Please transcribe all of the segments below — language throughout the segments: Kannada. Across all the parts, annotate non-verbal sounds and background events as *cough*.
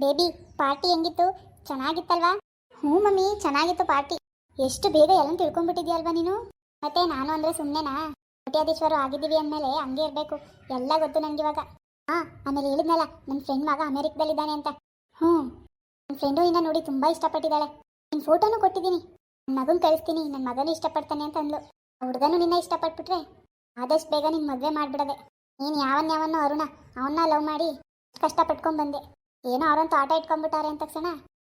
ಬೇಬಿ, ಪಾರ್ಟಿ ಹೆಂಗಿತ್ತು? ಚೆನ್ನಾಗಿತ್ತಲ್ವಾ? ಹ್ಞೂ ಮಮ್ಮಿ, ಚೆನ್ನಾಗಿತ್ತು ಪಾರ್ಟಿ. ಎಷ್ಟು ಬೇಗ ಎಲ್ಲ ತಿಳ್ಕೊಂಡ್ಬಿಟ್ಟಿದ್ಯಲ್ವಾ ನೀನು? ಮತ್ತೆ ನಾನು ಅಂದ್ರೆ ಸುಮ್ಮನೆನಾ ಕೋಟ್ಯಾಧೀಶ್ವರು ಆಗಿದ್ದೀವಿ ಅಂದಮೇಲೆ ಹಂಗೆ ಇರಬೇಕು. ಎಲ್ಲ ಗೊತ್ತು ನಂಗೆ ಇವಾಗ ಹಾಂ, ಆಮೇಲೆ ಹೇಳಿದ್ನಲ್ಲ ನನ್ನ ಫ್ರೆಂಡ್ ಮಗ ಅಮೆರಿಕದಲ್ಲಿದ್ದಾನೆ ಅಂತ. ಹ್ಞೂ. ನನ್ನ ಫ್ರೆಂಡು ಇನ್ನ ನೋಡಿ ತುಂಬ ಇಷ್ಟಪಟ್ಟಿದ್ದಾಳೆ. ನಿನ್ನ ಫೋಟೋನು ಕೊಟ್ಟಿದ್ದೀನಿ. ನನ್ನ ಮಗನ ಕಳಿಸ್ತೀನಿ ನನ್ನ ಮಗನೂ ಇಷ್ಟಪಡ್ತಾನೆ ಅಂತ ಅಂದ್ಲು. ಹುಡುಗನು ನಿನ್ನ ಇಷ್ಟಪಟ್ಬಿಟ್ರೆ ಆದಷ್ಟು ಬೇಗ ನಿನ್ನ ಮದುವೆ ಮಾಡಿಬಿಡದೆ. ನೀನು ಯಾವನ್ ಯಾವನ್ನೋ ಅರುಣ, ಅವನ್ನ ಲವ್ ಮಾಡಿ ಕಷ್ಟಪಟ್ಕೊಂಡು ಬಂದೆ. ಏನೋ ಅವರಂತೂ ಆಟ ಇಟ್ಕೊಂಡ್ಬಿಟ್ಟಾರೆ ಅಂತ ತಕ್ಷಣ.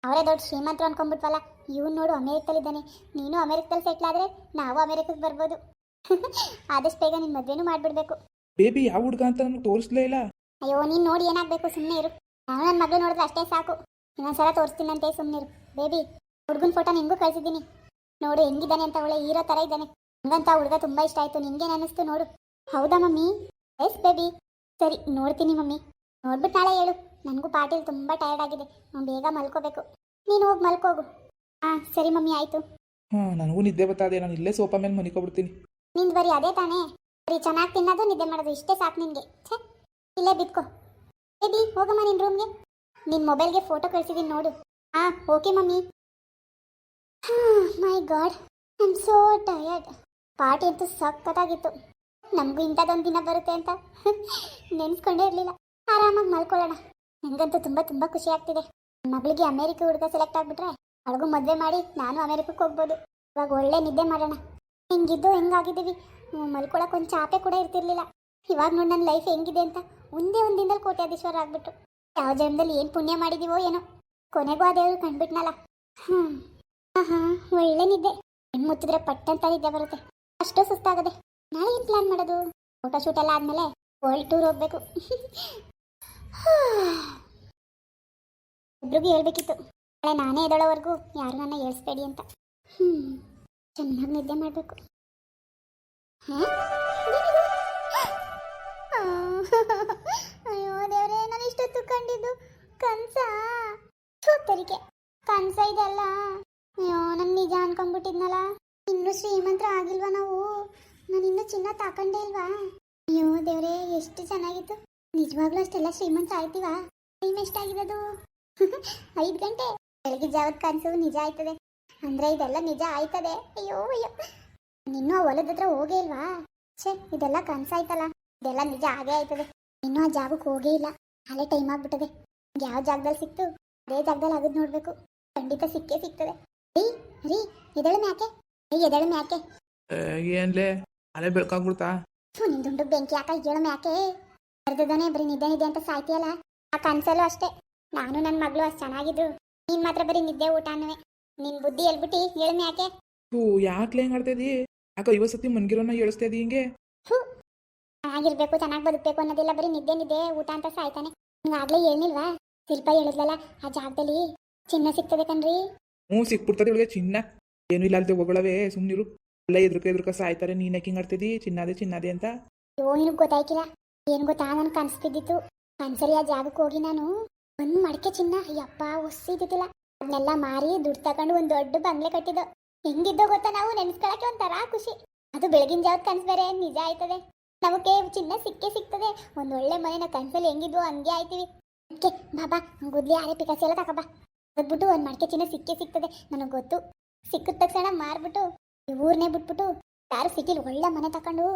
ಅವರೇ ದೊಡ್ಡ ಶ್ರೀಮಂತರು ಅನ್ಕೊಂಡ್ಬಿಟ್ವಲ್ಲ ಇವ್ನು ನೋಡು ಅಮೇರಿಕದಲ್ಲಿದ್ದಾನೆ. ನೀನು ಅಮೇರಿಕದಲ್ಲಿ ಸೆಟ್ಲ್ ಆದ್ರೆ ನಾವು ಅಮೆರಿಕಕ್ಕೆ ಬರ್ಬೋದು. *laughs* ಆದಷ್ಟು ಬೇಗ ನಿನ್ನ ಮದುವೆನೂ ಮಾಡ್ಬಿಡಬೇಕು. ಬೇಬಿ ಯಾವ ಹುಡುಗ ಅಂತ ನನಗೆ ತೋರಿಸ್ಲೇ ಇಲ್ಲ. ಅಯ್ಯೋ ನೀನು ನೋಡಿ ಏನಾಗಬೇಕು ಸುಮ್ಮನೆ ಇರು. ನಾನು ನನ್ನ ಮಗಳು ನೋಡಿದ್ರೆ ಅಷ್ಟೇ ಸಾಕು. ಇನ್ನೊಂದ್ಸಲ ತೋರಿಸ್ತೀನಂತೆ ಸುಮ್ಮನೆ ಇರು. ಬೇಬಿ ಹುಡುಗನ ಫೋಟೋ ನಿಂಗೂ ಕಳಿಸಿದ್ದೀನಿ. ನೋಡು ಹೆಂಗಿದ್ದಾನೆ ಅಂತ ಒಳ್ಳೆ ಹೀರೋ ಥರ ಇದ್ದಾನೆ. ಹಂಗಂತ ಹುಡುಗ ತುಂಬ ಇಷ್ಟ ಆಯಿತು. ನಿಂಗೇನು ಅನ್ನಿಸ್ತು ನೋಡು. ಹೌದಾ ಮಮ್ಮಿ? S baby. ಸರಿ ನೋಡ್ತೀನಿ ಮಮ್ಮಿ. ನೋಡ್ಬಿಟ್ಟು ನಾಳೆ ಹೇಳು. ನನಗೂ ಪಾಟೀಲ್ ತುಂಬ ಟಯರ್ಡ್ ಆಗಿದೆ. ನಾನು ಬೇಗ ಮಲ್ಕೋಬೇಕು. ನೀನು ಹೋಗಿ ಮಲ್ಕೋಗು. ಹಾಂ ಸರಿ ಮಮ್ಮಿ ಆಯಿತು. ಹಾಂ ನನಗೂ ನಿದ್ದೆ ಬತ್ತಾದೆ ನಾನು ಇಲ್ಲೇ ಸೋಫಾ ಮೇಲೆ ಮನಿಕೊಬಿಡ್ತೀನಿ ನಿಂದು ಬರೀ ಅದೇ ತಾನೇ. ಬರೀ ಚೆನ್ನಾಗಿ ತಿನ್ನೋದು ನಿದ್ದೆ ಮಾಡೋದು ಇಷ್ಟೇ ಸಾಕು ನಿನಗೆ. ಛೇ ಇಲ್ಲೇ ಬಿತ್ಕೋ. ಬೇಬಿ ಹೋಗಮ್ಮ ನಿನ್ನ ರೂಮ್ಗೆ ನಿನ್ನ ಮೊಬೈಲ್ಗೆ ಫೋಟೋ ಕಳಿಸಿದ್ದೀನಿ ನೋಡು. ಹಾಂ okay mummy. My god I am so tired party ಅಂತೂ ಸಖತ್ತಾಗಿತ್ತು. ನಮಗೂ ಇಂಥದ್ದೊಂದು ದಿನ ಬರುತ್ತೆ ಅಂತ *laughs* ನೆನೆಸ್ಕೊಂಡೇ ಇರಲಿಲ್ಲ. ಆರಾಮಾಗಿ ಮಲ್ಕೊಳ್ಳೋಣ. ನನಗಂತೂ ತುಂಬ ತುಂಬ ಖುಷಿ ಆಗ್ತಿದೆ. ಮಗಳಿಗೆ ಅಮೇರಿಕ ಹುಡುಗ ಸೆಲೆಕ್ಟ್ ಆಗಿಬಿಟ್ರೆ ಅವಳಿಗೂ ಮದುವೆ ಮಾಡಿ ನಾನು ಅಮೇರಿಕಕ್ಕೆ ಹೋಗ್ಬೋದು. ಇವಾಗ ಒಳ್ಳೆ ನಿದ್ದೆ ಮಾಡೋಣ. ಹೆಂಗಿದ್ದು ಹೆಂಗಾಗಿದ್ದೀವಿ? ಮಲ್ಕೊಳಕ್ಕೆ ಒಂದು ಚಾಪೆ ಕೂಡ ಇರ್ತಿರ್ಲಿಲ್ಲ. ಇವಾಗ ನೋಡಿ ನನ್ನ ಲೈಫ್ ಹೆಂಗಿದೆ ಅಂತ ಒಂದೇ ಒಂದು ದಿನದಲ್ಲಿ ಕೋಟ್ಯಾಧೀಶ್ವರ ಆಗ್ಬಿಟ್ರು. ಯಾವ ಜನ್ಮದಲ್ಲಿ ಏನು ಪುಣ್ಯ ಮಾಡಿದೀವೋ ಏನೋ. ಕೊನೆಗೂ ಆ ದೇವರು ಕಂಡ್ಬಿಟ್ನಲ್ಲ. ಹ್ಞೂ ಹಾಂ ಒಳ್ಳೆ ನಿದ್ದೆ. ಹೆಣ್ಣು ಮುತ್ತಿದ್ರೆ ಪಟ್ಟಂತ ನಿದ್ದೆ ಬರುತ್ತೆ. ಅಷ್ಟು ಸುಸ್ತಾಗದೆ. ನಾಳೆ ಏನು ಪ್ಲ್ಯಾನ್ ಮಾಡೋದು? ಫೋಟೋ ಶೂಟ್ ಎಲ್ಲ ಆದಮೇಲೆ ವರ್ಲ್ಡ್ ಟೂರ್ ಹೋಗ್ಬೇಕು. *laughs* ಇಬ್ರಿಗೂ ಹೇಳ್ಬೇಕಿತ್ತು. ನಾಳೆ ನಾನೇ ಎದಳೋವರೆಗೂ ಯಾರು ನನ್ನ ಹೇಳ್ಸ್ಬೇಡಿ ಅಂತ. ಹ್ಞೂ ಚೆನ್ನಾಗಿ ನಿದ್ದೆ ಮಾಡಬೇಕು. ಅಯ್ಯೋ ದೇವ್ರೆ, ನಾನು ಇಷ್ಟೊತ್ತು ಕಂಡಿದ್ದು ಕನ್ಸ? ತರಿಕೆ ಕನ್ಸ ಇದೆಲ್ಲ ಅಯ್ಯೋ, ನಾನು ನಿಜ ಅನ್ಕೊಂಡ್ಬಿಟ್ಟಿದ್ನಲ್ಲ. ಇನ್ನೂ ಶ್ರೀಮಂತ್ರ ಆಗಿಲ್ವಾ ನಾವು? ನಾನು ಇನ್ನೂ ಚಿನ್ನ ತಾಕಂಡೇ ಇಲ್ವಾ? ಅಯ್ಯೋ ದೇವ್ರೆ, ಎಷ್ಟು ಚೆನ್ನಾಗಿತ್ತು. ನಿಜವಾಗ್ಲೂ ಅಷ್ಟೆಲ್ಲ ಶ್ರೀಮಂತ ಆಯ್ತೀವಾ? ಟೈಮ್ ಎಷ್ಟಾಗಿರೋದು? *laughs* ಐದು ಗಂಟೆ. ಬೆಳಗ್ಗೆ ಜಾವದ ಕನಸು ನಿಜ ಆಯ್ತದೆ. ಅಂದ್ರೆ ಇದೆಲ್ಲ ನಿಜ ಆಯ್ತದೆ. ಅಯ್ಯೋ ಅಯ್ಯೋ. ನಿನ್ನ ಆ ಹೊಲದ ಹತ್ರ ಹೋಗೇ ಇಲ್ವಾ? ಛೇ ಇದೆಲ್ಲ ಕನ್ಸಾಯ್ತಲ್ಲ ಇದೆಲ್ಲ ನಿಜ ಆಗೇ ಆಯ್ತದೆ. ಇನ್ನೂ ಆ ಜಾಗಕ್ಕೆ ಹೋಗೇ ಇಲ್ಲ. ಅಲ್ಲೇ ಟೈಮ್ ಆಗ್ಬಿಟ್ಟದೆ. ಯಾವ ಜಾಗದಲ್ಲಿ ಸಿಕ್ತು? ಅದೇ ಜಾಗದಲ್ಲಿ ಆಗದ್ ನೋಡ್ಬೇಕು. ಖಂಡಿತ ಸಿಕ್ಕೇ ಸಿಗ್ತದೆ. ರೀ ರೀ ಎದಳ ಮ್ಯಾಕೆ? ರೀ ಎದಳ ಮ್ಯಾಕೆ? ಏನ್ಲೇ? ಅಲೆ ಬೆಳ್ಕಾಗ್ಬಿಡ್ತಾ? ನಿಂದುಂಡು ಬೆಂಕಿ ಯಾಕ ಹೇಳು ಮ್ಯಾಕೆ? ಬರ್ದದಾನೆ ಬರೀ ನಿದ್ದೆ ನಿದ್ದೆ ಅಂತ ಸಾಯ್ತಿಯಲ್ಲ? ಆ ಕನ್ಸಲ್ಲೂ ಅಷ್ಟೇ. ನಾನು ನನ್ನ ಮಗಳು ಅಷ್ಟು ಚೆನ್ನಾಗಿದ್ರು. ನೀನ್ ಮಾತ್ರ ಬರೀ ನಿದ್ದೆ ಊಟ ಅನ್ನುವೆ. ನಿನ್ ಬುದ್ಧಿ ಎಲ್ಬಿಟ್ಟು ಹೇಳ್ಮೆ ಯಾಕೆ? ಹೂ ಯಾಕ್ಲೇ ಹೆಂಗ್ ಆಡ್ತಾ ಇದೀ ಯಾಕ ಇವತ್ತು ಸತಿ ಮನ್ಗಿರೋನ ಹೇಳಿಸ್ತಾ ಇದೀ ಹಿಂಗೆ? ಚೆನ್ನಾಗಿರ್ಬೇಕು ಚೆನ್ನಾಗಿ ಬದುಕಬೇಕು ಅನ್ನೋದಿಲ್ಲ ಬರೀ ನಿದ್ದೆ ನಿದ್ದೆ ಊಟ ಅಂತ ಸಾಯ್ತಾನೆ. ಆಗ್ಲೇ ಹೇಳಿಲ್ವಾ ಶಿಲ್ಪ ಹೇಳಿದ್ಲಲ್ಲ ಆ ಜಾಗದಲ್ಲಿ ಚಿನ್ನ ಸಿಕ್ತದೆ ಕಣ್ರಿ. ಹ್ಞೂ ಸಿಕ್ಬಿಡ್ತದೆ ಇವಳಿಗೆ ಚಿನ್ನ. ಏನು ಇಲ್ಲ ಅಲ್ದೆ ಒಗಳವೇ ಸುಮ್ಮನಿರು ಎಲ್ಲ ಎದ್ರಕ ಎದ್ರಕ ಸಾಯ್ತಾರೆ ನೀನ್ ಯಾಕೆ ಹಿಂಗ್ ಆಡ್ತಿದ್ದಿ ಚಿನ್ನದೇ ಚಿನ್ನದೇ ಅಂತ. ಓ ನಿನಗೆ ಗೊತ್ತಾಯ್ಕಿಲ್ಲ. ಏನ್ ಗೊತ್ತಾ ನನ್ ಕನ್ಸ್ ಬಿದ್ದಿತ್ತು ಆ ಜಾಗಕ್ಕೆ ಹೋಗಿ ನಾನು ಒಂದ್ ಮಡಕೆ ಚಿನ್ನ ಯಪ್ಪ ಒಸ್ಸಿದ್ದಿಲ್ಲ ಅದನ್ನೆಲ್ಲ ಮಾರಿ ದುಡ್ಡು ತಗೊಂಡು ಒಂದ್ ದೊಡ್ಡ ಬಂಗ್ಲೆ ಕಟ್ಟಿದ್ದು. ಹೆಂಗಿದ್ದೋ ಗೊತ್ತಾ ನಾವು ನೆನ್ಸ್ಕೊಳಕ್ಕೆ ಒಂಥರ ಖುಷಿ. ಅದು ಬೆಳಗಿನ ಜಾಗ ಕನ್ಸ್ ಬೇರೆ, ನಿಜ ಆಯ್ತದೆ. ನಮಗೆ ಚಿನ್ನ ಸಿಕ್ಕೇ ಸಿಗ್ತದೆ. ಒಂದ್ ಒಳ್ಳೆ ಮನೆ ನಾವು ಕನ್ಸಲ್ಲಿ ಹೆಂಗಿದ್ವು ಹಂಗೆ ಆಯ್ತೀವಿ. ಅದಕ್ಕೆ ಬಾಬಾ ಗುದ್ಲಿ ಆರೆ ಪಿಕಾಸಿ ಎಲ್ಲ ತಗೋಬಾ ಅದ್ಬಿಟ್ಟು ಒಂದ್ ಮಡಕೆ ಚಿನ್ನ ಸಿಕ್ಕೇ ಸಿಗ್ತದೆ, ನನಗೆ ಗೊತ್ತು. ಸಿಕ್ಕಿದ ತಕ್ಷಣ ಮಾರ್ಬಿಟ್ಟು ಈ ಊರ್ನೇ ಬಿಟ್ಬಿಟ್ಟು ಯಾರು ಸಿಟಿಲಿ ಒಳ್ಳೆ ಮನೆ ತಕೊಂಡು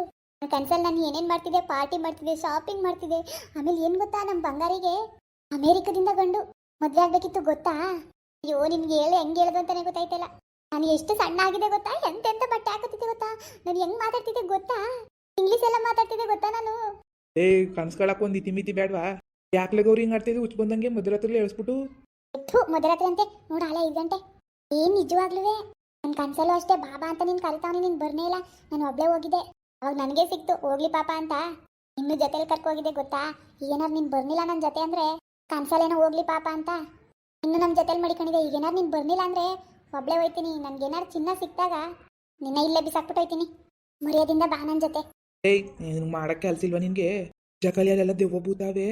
ಕನ್ಸಲ್ಲಿ ನಾನು ಏನೇನು ಮಾಡ್ತಿದ್ದೆ? ಪಾರ್ಟಿ ಮಾಡ್ತಿದ್ದೆ ಶಾಪಿಂಗ್ ಮಾಡ್ತಿದ್ದೆ. ಆಮೇಲೆ ಏನು ಗೊತ್ತಾ ನಮ್ಮ ಬಂಗಾರಿಗೆ? ಅಮೇರಿಕದಿಂದ ಗಂಡು. ಮದುವೆ ಆಗ್ಬೇಕಿತ್ತು ಗೊತ್ತಾ? ಅಯ್ಯೋ ನಿನ್ಗೆ ಹೇಳಿ ಹೆಂಗೆ ಹೇಳೋದು ಅಂತಾನೆ ಗೊತ್ತಾಯ್ತಲ್ಲ. ನಾನು ಎಷ್ಟು ಸಣ್ಣ ಆಗಿದೆ ಗೊತ್ತಾ? ಎಂತೆಂತ ಬಟ್ಟೆ ಹಾಕುತ್ತಿದ್ದೆ ಗೊತ್ತಾ? ನಾನು ಹೆಂಗೆ ಮಾತಾಡ್ತಿದ್ದೆ ಗೊತ್ತಾ? ಇಂಗ್ಲೀಷ್ ಎಲ್ಲ ಮಾತಾಡ್ತಿದ್ದೆ ಗೊತ್ತಾ ನಾನು? ಏ ಕನ್ಸ್ಕೊಳಕ್ ಒಂದು ಇತಿ ಮಿತಿ ಬೇಡವಾ ಯಾಕ್ಲೆ ಗೌರಿ ಹಿಂಗೆ ಆಡ್ತಿದ್ದಿ? ಹುಚ್ಚ ಬಂದಂಗೆ ಮದ್ರ ಎಳಿಸ್ಬಿಟ್ಟು. ಥು ಮಧ್ಯರಾತ್ರಿ ಅಂತೆ ನೋಡ ಅಲ್ಲ ಐದು ಗಂಟೆ. ಏನು ನಿಜವಾಗ್ಲೂ ನನ್ನ ಕನ್ಸಲ್ಲೂ ಅಷ್ಟೇ ಬಾಬಾ ಅಂತ ನೀನು ಕರಿತಾವನಿ ನೀನು ಬರ್ನೇ ಇಲ್ಲ. ನಾನು ಒಬ್ಬಳೇ ಹೋಗಿದ್ದೆ. ಅವಾಗ ನನಗೆ ಸಿಕ್ತು ಹೋಗ್ಲಿ ಪಾಪ ಅಂತ. ಇನ್ನು ಜೊತೆಲಿ ಕರ್ಕೊ ಹೋಗಿದ್ದೆ ಗೊತ್ತಾ? ಏನಾದ್ರು ನೀನು ಬರ್ನಿಲ್ಲ ನನ್ನ ಜೊತೆ ಅಂದ್ರೆ? ಕನ್ಸಲೇನೋ ಹೋಗ್ಲಿ ಪಾಪ ಅಂತ. ಇನ್ನು ನಮ್ಮ ಜೊತೆಲಿ ಈಗ ಈಗೇನಾರು ನೀನು ಬರ್ನಿಲ್ಲ ಅಂದ್ರೆ? ಒಬ್ಳೆ ಹೋಯ್ತೀನಿ ಏನಾದ್ರು ಚಿನ್ನ ಸಿಕ್ತಾಗ ನಿನ್ನ ಇಲ್ಲೇ ಬಿಸಾಕ್ಬಿಟ್ಟು ಹೋಯ್ತೀನಿ. ಮರ್ಯಾದಿಂದ ಬಾ ನನ್ನ ಜೊತೆ. ಏಯ್ ಮಾಡಕ್ಕೆ ಕೆಲ್ಸ ಇಲ್ವಾ ನಿನ್ಗೆ? ಜಕಲಿಯಲ್ಲೆಲ್ಲ ದೆವ್ವ ಭೂತಾವೆ?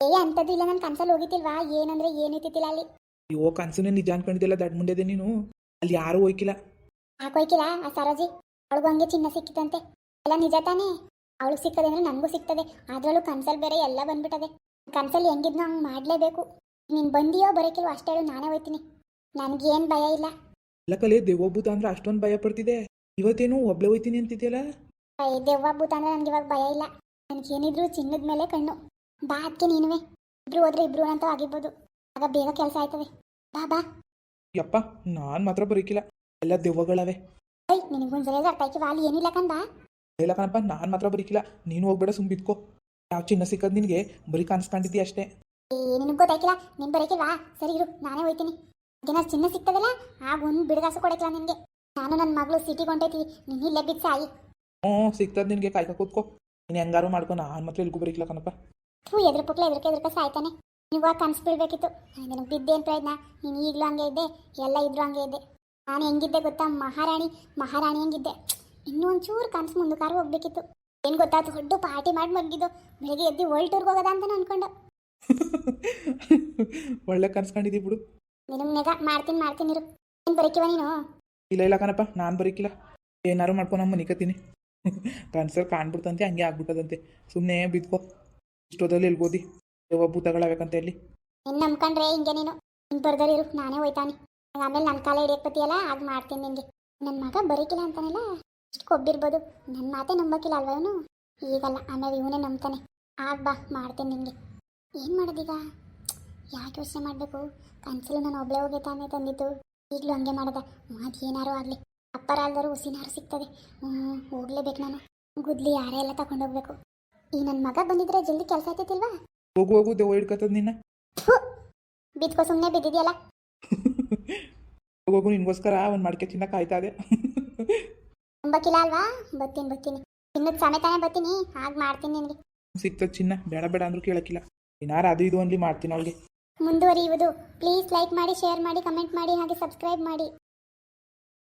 ಏ ಅಂಥದ್ದು ಇಲ್ಲ ನನ್ನ ಕನ್ಸಲ್ಲಿ ಹೋಗಿತಿಲ್ವಾ? ಏನಂದ್ರೆ ಏನಿತ್ತಿಲ್ಲ ಅಲ್ಲಿ. ಅಯ್ಯೋ ಕನ್ಸುನೇ ನಿಜ ಅನ್ಕೊಂಡಿದ್ದೆಲ್ಲ ದಡ್ ಮುಂಡೆದೆ ನೀನು. ಅಲ್ಲಿ ಯಾರು ಹೋಯ್ಕಿಲ್ಲ. ಹಾಕೋಯ್ಕಿಲ್ಲ ಆ ಸರೋಜಿ ಅವಳಿಗೂ ಹಂಗೆ ಚಿನ್ನ ಸಿಕ್ಕಿತಂತೆ ಎಲ್ಲ ನಿಜ ತಾನೇ? ಅವಳಿಗೆ ಸಿಕ್ಕದೆ ಅಂದ್ರೆ ನನಗೂ ಸಿಗ್ತದೆ. ಅದ್ರಲ್ಲೂ ಕನ್ಸಲ್ಲಿ ಬೇರೆ ಎಲ್ಲ ಬಂದ್ಬಿಟ್ಟದೆ ಕನ್ಸಲ್ಲಿ ಹೆಂಗಿದ್ನೋ ಹಂಗೆ ಮಾಡಲೇಬೇಕು. ನೀನು ಬಂದಿಯೋ ಬರೋಕಿಲ್ವೋ ಅಷ್ಟೇ ಹೇಳು ನಾನೇ ಹೋಯ್ತೀನಿ. ನನಗೇನು ಭಯ ಇಲ್ಲ. ಎಲ್ಲ ದೇವ ದೆವ್ವಭೂತ ಅಂದ್ರೆ ಅಷ್ಟೊಂದು ಭಯ ಪಡ್ತಿದೆ. ಇವತ್ತೇನು ಒಬ್ಳೆ ಹೋಯ್ತೀನಿ ಅಂತಿದ್ಯಲ್ಲ? ಅಯ್ಯ ದೆವ್ವ ಭೂತ ಅಂದ್ರೆ ನನಗೆ ಇವಾಗ ಭಯ ಇಲ್ಲ. ನನಗೇನಿದ್ರು ಚಿನ್ನದ ಮೇಲೆ ಕಣ್ಣು. ಬಾ ಅದಕ್ಕೆ ನೀನುವೆ. ಇಬ್ರು ಹೋದ್ರೆ ಇಬ್ರು ಅಂತ ಆಗಿರ್ಬೋದು. ಆಗ ಬೇಗ ಕೆಲಸ ಆಯ್ತದೆ. ಬಾ ಬಾ. ಯಪ್ಪ ನಾನು ಮಾತ್ರ ಬರೀಕಿಲ್ಲ. ಎಲ್ಲ ದೆವ್ವಗಳವೆ. ಐ ನಿನಗೊಂದ್ಸಲ ಅರ್ಥ ಆಯ್ಕೆ ವಾಲಿ ಏನಿಲ್ಲ ಕಂದ ಇಲ್ಲ ಕಣಪ್ಪ ನಾನು ಮಾತ್ರ ಬರೀಕಿಲ್ಲ. ನೀನು ಹೋಗ್ಬೇಡ ಸುಮ್ ಬಿದ್ಕೋ ಯಾವ ಚಿನ್ನ ಸಿಕ್ಕದ್ ನಿನಗೆ? ಬರೀ ಕಾಣಿಸ್ಕೊಂಡಿದ್ದೀಯ ಅಷ್ಟೇ. ಏ ನಿನಗೆ ಗೊತ್ತಾಯ್ಕಿಲ್ಲ? ನೀನು ಬರೋಕಿಲ್ವಾ? ಸರಿ ಇರು ನಾನೇ ಹೋಯ್ತೀನಿ. ಏನಾದ್ರು ಚಿನ್ನ ಸಿಗ್ತದಲ್ಲ ಆಗ ಒಂದು ಬಿಡಗಾಸು ಕೊಡಕ್ಕಿಲ್ಲ ನಿನಗೆ. ನಾನು ನನ್ನ ಮಗಳು ಸಿಟಿ ಹೊಂಟೈತಿ ನೀನು ಇಲ್ಲೇ ಬಿದ್ದು ಸಾಯಿ. ಹ್ಞೂ ಸಿಗ್ತದ ನಿನಗೆ ಕಾಯ್ಕ ಕೂತ್ಕೋ. ನೀನು ಹೆಂಗಾರು ಮಾಡ್ಕೊ ನಾನು ಮಾತ್ರ ಎಲ್ಗೂ ಬರೀಕಿಲ್ಲ ಕಣಪ್ಪ. ಹ್ಞೂ ಎದ್ರ ಪುಕ್ಲ ಎದ್ರಕ ಎದ್ರಕ ಸಾಯ್ತಾನೆ. ನೀವು ಕನಸು ಬೀಳ್ಬೇಕಿತ್ತು. ನನಗೆ ಬಿದ್ದೇನು ಪ್ರಯತ್ನ? ನೀನು ಈಗಲೂ ಹಂಗೆ ಇದ್ದೆ ಎಲ್ಲ ಇದ್ರು ಹಂಗೆ ಇದ್ದೆ. ನಾನು ಹೆಂಗಿದ್ದೆ ಗೊತ್ತಾ? ಮಹಾರಾಣಿ ಮಹಾರಾಣಿ ಹೆಂಗಿದ್ದೆ. ಇನ್ನೂ ಒಂಚೂರು ಮುಂದೆ ಕಾರು ಹೋಗ್ಬೇಕಿತ್ತು. ಏನು ಗೊತ್ತಾಯ್ತು ದೊಡ್ಡ ಪಾರ್ಟಿ ಮಾಡಿ ಮಲಗಿದ್ದು ಬೆಳಿಗ್ಗೆ ಎದ್ದು ವರ್ಲ್ಡ್ ಟೂರ್ಗೆ ಹೋಗೋದ ಅಂತ ಅನ್ಕೊಂಡು. *laughs* ಒಳ್ಳೆ ಕನ್ಸ್ಕೊಂಡಿದ್ದೀವಿ ಬಿಡು. ನಿನಗೆ ನೆಗ ಮಾಡ್ತೀನಿ ಮಾಡ್ತೀನಿ ಇರು. ಏನು ಬರೀಕಿವ ನೀನು? ಇಲ್ಲ ಇಲ್ಲ ಕಣಪ್ಪ ನಾನು ಬರೀಕಿಲ್ಲ. ಏನಾರು ಮಾಡ್ಕೊಂಡು ನಮ್ಮ ಮನಿಕತ್ತೀನಿ. *laughs* ಕನ್ಸಲ್ಲಿ ಕಾಣ್ಬಿಡ್ತಂತೆ ಹಂಗೆ ಆಗ್ಬಿಟ್ಟದಂತೆ. ಸುಮ್ಮನೆ ಬಿದ್ಕೋ. ಇಷ್ಟೋದಲ್ಲಿ ಇಲ್ಬೋದಿ ಯಾವ ಭೂತಗಳಾಗಬೇಕಂತ ಹೇಳಿ ನಿನ್ನ ನಂಬ್ಕೊಂಡ್ರೆ ಹಿಂಗೆ ನೀನು. ನಿನ್ ಬರ್ದಲ್ಲಿ ಇರು ನಾನೇ ಹೋಯ್ತಾನೆ ಆಮೇಲೆ ನನ್ನ ಕಾಲ ಹಿಡಿಯಕ್ ಬತ್ತೀಯಲ್ಲ ಆಗ ಮಾಡ್ತೀನಿ ನಿಂಗೆ ನನ್ನ ಮಗ ಬರೀಕಿಲ್ಲ ಅಂತಾನಲ್ಲ. ಕೊಬ್ಬಿರ್ಬೋದು ನನ್ನ ಮಾತೇ ನಂಬಕ್ಕಿಲ್ಲ ಅಲ್ವಾ ಇವನು? ಈಗಲ್ಲ ಆಮೇಲೆ ಇವನೇ ನಂಬ್ತಾನೆ. ಆಗ ಬಾ ಮಾಡ್ತೀನಿ ನಿನಗೆ ಏನು ಮಾಡೋದೀಗ? ಯಾಕೆ ಯೋಚನೆ ಮಾಡಬೇಕು? ಕನ್ಸಲ್ಲಿ ನಾನು ಒಬ್ಬಳೇ ಹೋಗಿ ತಾನೇ ತಂದಿದ್ದು. ಈಗಲೂ ಹಂಗೆ ಮಾಡದ. ಮಾತು ಏನಾರು ಆಗಲಿ. ಅಪ್ಪರಾಲ್ದರು ಹುಸಿನಾರು ಸಿಗ್ತದೆ. ಹ್ಞೂ ಹೋಗ್ಲೇಬೇಕು ನಾನು. ಗುದ್ಲಿ ಯಾರೇ ಎಲ್ಲ ತಗೊಂಡೋಗ್ಬೇಕು ಈ ನನ್ನ ಮಗ ಬಂದಿದ್ರೆ ಜಲ್ದಿ ಕೆಲಸ ಆಯ್ತಿಲ್ವಾ ಹೋಗು ಹೋಗು ದೇವ ಹಿಡ್ಕತ್ತದ ನಿನ್ನ. ಬಿದ್ಕೋ ಸುಮ್ಮನೆ ಬಿದ್ದಿದೆಯಲ್ಲ? *laughs* ಹೋಗು ನಿನ್ಗೋಸ್ಕರ ಒಂದು ಮಡಿಕೆ ತಿನ್ನಕ್ಕೆ ಕಾಯ್ತಾ ಇದೆ *laughs* ನಂಬಕ್ಕಿಲ್ಲ ಅಲ್ವಾ? ಬರ್ತೀನಿ ಬರ್ತೀನಿ ಇನ್ನೊಂದು ಸಮೇತಾನೆ ಬರ್ತೀನಿ. ಹಾಗೆ ಮಾಡ್ತೀನಿ ನಿನಗೆ. ಸಿಗ್ತದ ಚಿನ್ನ ಬೇಡ ಬೇಡ ಅಂದ್ರೂ ಕೇಳಕ್ಕಿಲ್ಲ. ಏನಾರು ಅದು ಇದು ಅನ್ಲಿ ಮಾಡ್ತೀನಿ ಅವಳಿಗೆ. ಮುಂದುವರಿಯುವುದು. ಪ್ಲೀಸ್ ಲೈಕ್ ಮಾಡಿ ಶೇರ್ ಮಾಡಿ ಕಮೆಂಟ್ ಮಾಡಿ ಹಾಗೆ ಸಬ್ಸ್ಕ್ರೈಬ್ ಮಾಡಿ.